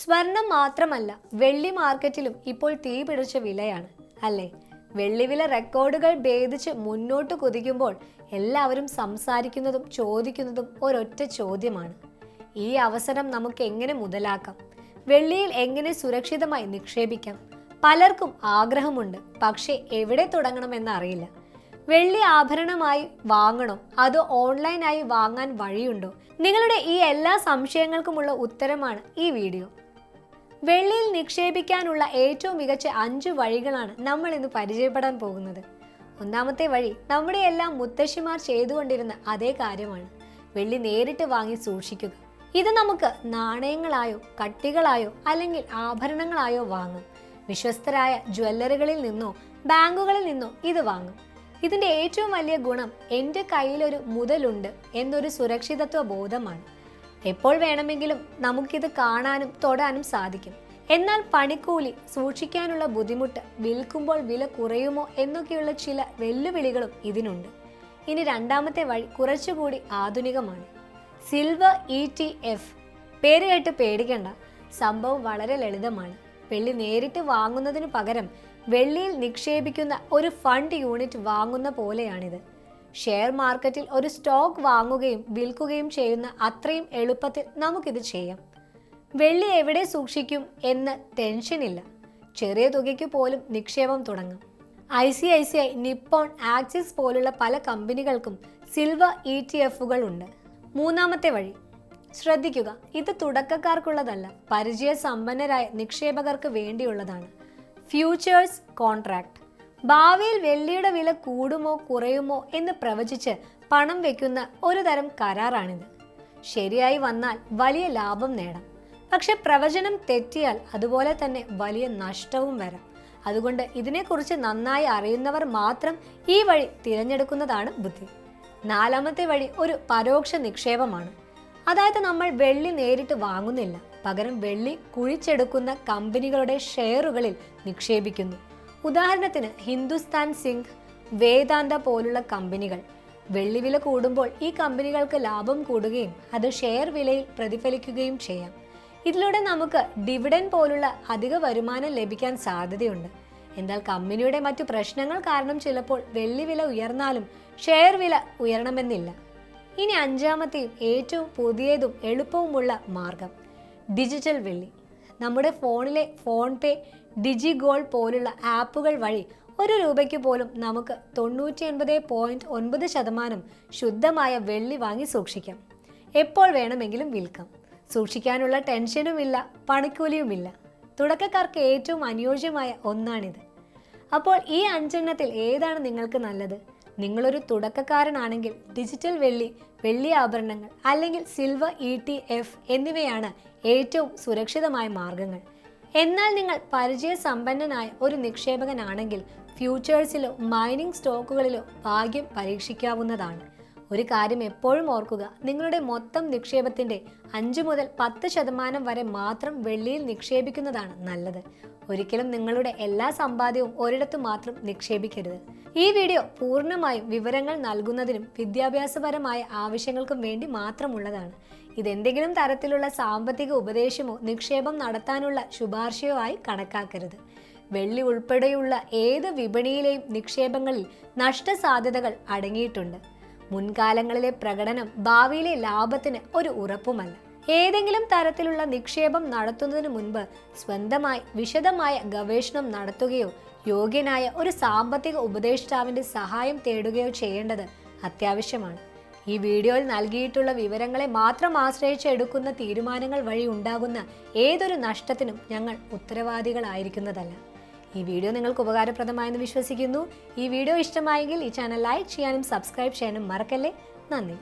സ്വർണം മാത്രമല്ല വെള്ളി മാർക്കറ്റിലും ഇപ്പോൾ തീ പിടിച്ച വിലയാണ് അല്ലേ? വെള്ളിവില റെക്കോർഡുകൾ ഭേദിച്ച് മുന്നോട്ട് കുതിക്കുമ്പോൾ എല്ലാവരും സംസാരിക്കുന്നതും ചോദിക്കുന്നതും ഒരൊറ്റ ചോദ്യമാണ്. ഈ അവസരം നമുക്ക് എങ്ങനെ മുതലാക്കാം? വെള്ളിയിൽ എങ്ങനെ സുരക്ഷിതമായി നിക്ഷേപിക്കാം? പലർക്കും ആഗ്രഹമുണ്ട് പക്ഷേ എവിടെ തുടങ്ങണമെന്ന് അറിയില്ല. വെള്ളി ആഭരണമായി വാങ്ങണോ? അതോ ഓൺലൈനായി വാങ്ങാൻ വഴിയുണ്ടോ? നിങ്ങളുടെ ഈ എല്ലാ സംശയങ്ങൾക്കുമുള്ള ഉത്തരമാണ് ഈ വീഡിയോ. വെള്ളിയിൽ നിക്ഷേപിക്കാനുള്ള ഏറ്റവും മികച്ച അഞ്ച് വഴികളാണ് നമ്മൾ ഇന്ന് പരിചയപ്പെടാൻ പോകുന്നത്. ഒന്നാമത്തെ വഴി നമ്മുടെ എല്ലാം മുത്തശ്ശിമാർ ചെയ്തുകൊണ്ടിരുന്ന അതേ കാര്യമാണ്. വെള്ളി നേരിട്ട് വാങ്ങി സൂക്ഷിക്കുക. ഇത് നമുക്ക് നാണയങ്ങളായോ കട്ടികളായോ അല്ലെങ്കിൽ ആഭരണങ്ങളായോ വാങ്ങും. വിശ്വസ്തരായ ജ്വല്ലറികളിൽ നിന്നോ ബാങ്കുകളിൽ നിന്നോ ഇത് വാങ്ങും. ഇതിന്റെ ഏറ്റവും വലിയ ഗുണം എന്റെ കയ്യിലൊരു മുതലുണ്ട് എന്നൊരു സുരക്ഷിതത്വ ബോധമാണ് എപ്പോൾ വേണമെങ്കിലും നമുക്കിത് കാണാനും തൊടാനും സാധിക്കും. എന്നാൽ പണിക്കൂലി സൂക്ഷിക്കാനുള്ള ബുദ്ധിമുട്ട് വിൽക്കുമ്പോൾ വില കുറയുമോ എന്നൊക്കെയുള്ള ചില വെല്ലുവിളികളും ഇതിനുണ്ട്. ഇനി രണ്ടാമത്തെ വഴി കുറച്ചുകൂടി ആധുനികമാണ്. സിൽവർ ഇ ടി എഫ് പേര് കേട്ട് പേടിക്കണ്ട. സംഭവം വളരെ ലളിതമാണ്. വെള്ളി നേരിട്ട് വാങ്ങുന്നതിന് പകരം വെള്ളിയിൽ നിക്ഷേപിക്കുന്ന ഒരു ഫണ്ട് യൂണിറ്റ് വാങ്ങുന്ന പോലെയാണിത്. ഷെയർ മാർക്കറ്റിൽ ഒരു സ്റ്റോക്ക് വാങ്ങുകയും വിൽക്കുകയും ചെയ്യുന്ന അത്രയും എളുപ്പത്തിൽ നമുക്കിത് ചെയ്യാം. വെള്ളി എവിടെ സൂക്ഷിക്കും എന്ന് ടെൻഷനില്ല ചെറിയ തുകയ്ക്ക് പോലും നിക്ഷേപം തുടങ്ങും. I C I C I Nippon Axis പോലുള്ള പല കമ്പനികൾക്കും സിൽവർ ഇ ടി എഫുകൾ ഉണ്ട്. മൂന്നാമത്തെ വഴി ശ്രദ്ധിക്കുക ഇത് തുടക്കക്കാർക്കുള്ളതല്ല പരിചയ സമ്പന്നരായ നിക്ഷേപകർക്ക് വേണ്ടിയുള്ളതാണ്. ഫ്യൂച്ചേഴ്സ് കോൺട്രാക്ട് ഭാവിയിൽ വെള്ളിയുടെ വില കൂടുമോ കുറയുമോ എന്ന് പ്രവചിച്ച് പണം വെക്കുന്ന ഒരു തരം കരാറാണിത്. ശരിയായി വന്നാൽ വലിയ ലാഭം നേടാം. പക്ഷെ പ്രവചനം തെറ്റിയാൽ അതുപോലെ തന്നെ വലിയ നഷ്ടവും വരാം. അതുകൊണ്ട് ഇതിനെക്കുറിച്ച് നന്നായി അറിയുന്നവർ മാത്രം ഈ വഴി തിരഞ്ഞെടുക്കുന്നതാണ് ബുദ്ധി. നാലാമത്തെ വഴി ഒരു പരോക്ഷ നിക്ഷേപമാണ്. അതായത് നമ്മൾ വെള്ളി നേരിട്ട് വാങ്ങുന്നില്ല. പകരം വെള്ളി കുഴിച്ചെടുക്കുന്ന കമ്പനികളുടെ ഷെയറുകളിൽ നിക്ഷേപിക്കുന്നു. ഉദാഹരണത്തിന് ഹിന്ദുസ്ഥാൻ സിംഗ് വേദാന്ത പോലുള്ള കമ്പനികൾ. വെള്ളിവില കൂടുമ്പോൾ ഈ കമ്പനികൾക്ക് ലാഭം കൂടുകയും അത് ഷെയർ വിലയിൽ പ്രതിഫലിക്കുകയും ചെയ്യാം. ഇതിലൂടെ നമുക്ക് ഡിവിഡൻ പോലുള്ള അധിക വരുമാനം ലഭിക്കാൻ സാധ്യതയുണ്ട്. എന്നാൽ കമ്പനിയുടെ മറ്റു പ്രശ്നങ്ങൾ കാരണം ചിലപ്പോൾ വെള്ളിവില ഉയർന്നാലും ഷെയർ വില ഉയരണമെന്നില്ല. ഇനി അഞ്ചാമത്തെയും ഏറ്റവും പുതിയതും എളുപ്പവുമുള്ള മാർഗം ഡിജിറ്റൽ വെള്ളി. നമ്മുടെ ഫോണിലെ ഫോൺ പേ ഡിജി ഗോൾഡ് പോലുള്ള ആപ്പുകൾ വഴി ഒരു രൂപയ്ക്ക് പോലും നമുക്ക് തൊണ്ണൂറ്റി ഒൻപത് പോയിന്റ് ഒൻപത് ശതമാനം ശുദ്ധമായ വെള്ളി വാങ്ങി സൂക്ഷിക്കാം. എപ്പോൾ വേണമെങ്കിലും വിൽക്കാം. സൂക്ഷിക്കാനുള്ള ടെൻഷനുമില്ല പണിക്കൂലിയുമില്ല. തുടക്കക്കാർക്ക് ഏറ്റവും അനുയോജ്യമായ ഒന്നാണിത്. അപ്പോൾ ഈ അഞ്ചെണ്ണത്തിൽ ഏതാണ് നിങ്ങൾക്ക് നല്ലത്? നിങ്ങളൊരു തുടക്കക്കാരനാണെങ്കിൽ ഡിജിറ്റൽ വെള്ളി വെള്ളി ആഭരണങ്ങൾ അല്ലെങ്കിൽ സിൽവർ ഇ ടി എഫ് എന്നിവയാണ് ഏറ്റവും സുരക്ഷിതമായ മാർഗങ്ങൾ എന്നാൽ നിങ്ങൾ പരിചയസമ്പന്നനായ ഒരു നിക്ഷേപകനാണെങ്കിൽ ഫ്യൂച്ചേഴ്സിലോ മൈനിങ് സ്റ്റോക്കുകളിലോ ഭാഗ്യം പരീക്ഷിക്കാവുന്നതാണ്. ഒരു കാര്യം എപ്പോഴും ഓർക്കുക. നിങ്ങളുടെ മൊത്തം നിക്ഷേപത്തിന്റെ അഞ്ച് മുതൽ പത്ത് ശതമാനം വരെ മാത്രം വെള്ളിയിൽ നിക്ഷേപിക്കുന്നതാണ് നല്ലത്. ഒരിക്കലും നിങ്ങളുടെ എല്ലാ സമ്പാദ്യവും ഒരിടത്തു മാത്രം നിക്ഷേപിക്കരുത്. ഈ വീഡിയോ പൂർണമായും വിവരങ്ങൾ നൽകുന്നതിനും വിദ്യാഭ്യാസപരമായ ആവശ്യങ്ങൾക്കും വേണ്ടി മാത്രമുള്ളതാണ്. ഇതെന്തെങ്കിലും തരത്തിലുള്ള സാമ്പത്തിക ഉപദേശമോ നിക്ഷേപം നടത്താനുള്ള ശുപാർശയോ ആയി കണക്കാക്കരുത്. വെള്ളി ഉൾപ്പെടെയുള്ള ഏത് വിപണിയിലെയും നിക്ഷേപങ്ങളിൽ നഷ്ടസാധ്യതകൾ അടങ്ങിയിട്ടുണ്ട്. മുൻകാലങ്ങളിലെ പ്രകടനം ഭാവിയിലെ ലാഭത്തിന് ഒരു ഉറപ്പുമല്ല. ഏതെങ്കിലും തരത്തിലുള്ള നിക്ഷേപം നടത്തുന്നതിന് മുൻപ് സ്വന്തമായി വിശദമായ ഗവേഷണം നടത്തുകയോ യോഗ്യനായ ഒരു സാമ്പത്തിക ഉപദേഷ്ടാവിന്റെ സഹായം തേടുകയോ ചെയ്യേണ്ടത് അത്യാവശ്യമാണ്. ഈ വീഡിയോയിൽ നൽകിയിട്ടുള്ള വിവരങ്ങളെ മാത്രം ആശ്രയിച്ച് എടുക്കുന്ന തീരുമാനങ്ങൾ വഴി ഉണ്ടാകുന്ന ഏതൊരു നഷ്ടത്തിനും ഞങ്ങൾ ഉത്തരവാദികളായിരിക്കുന്നതല്ല. ഈ വീഡിയോ നിങ്ങൾക്ക് ഉപകാരപ്രദമായെന്ന് വിശ്വസിക്കുന്നു. ഈ വീഡിയോ ഇഷ്ടമായെങ്കിൽ ഈ ചാനൽ ലൈക്ക് ചെയ്യാനും സബ്സ്ക്രൈബ് ചെയ്യാനും മറക്കല്ലേ? നന്ദി.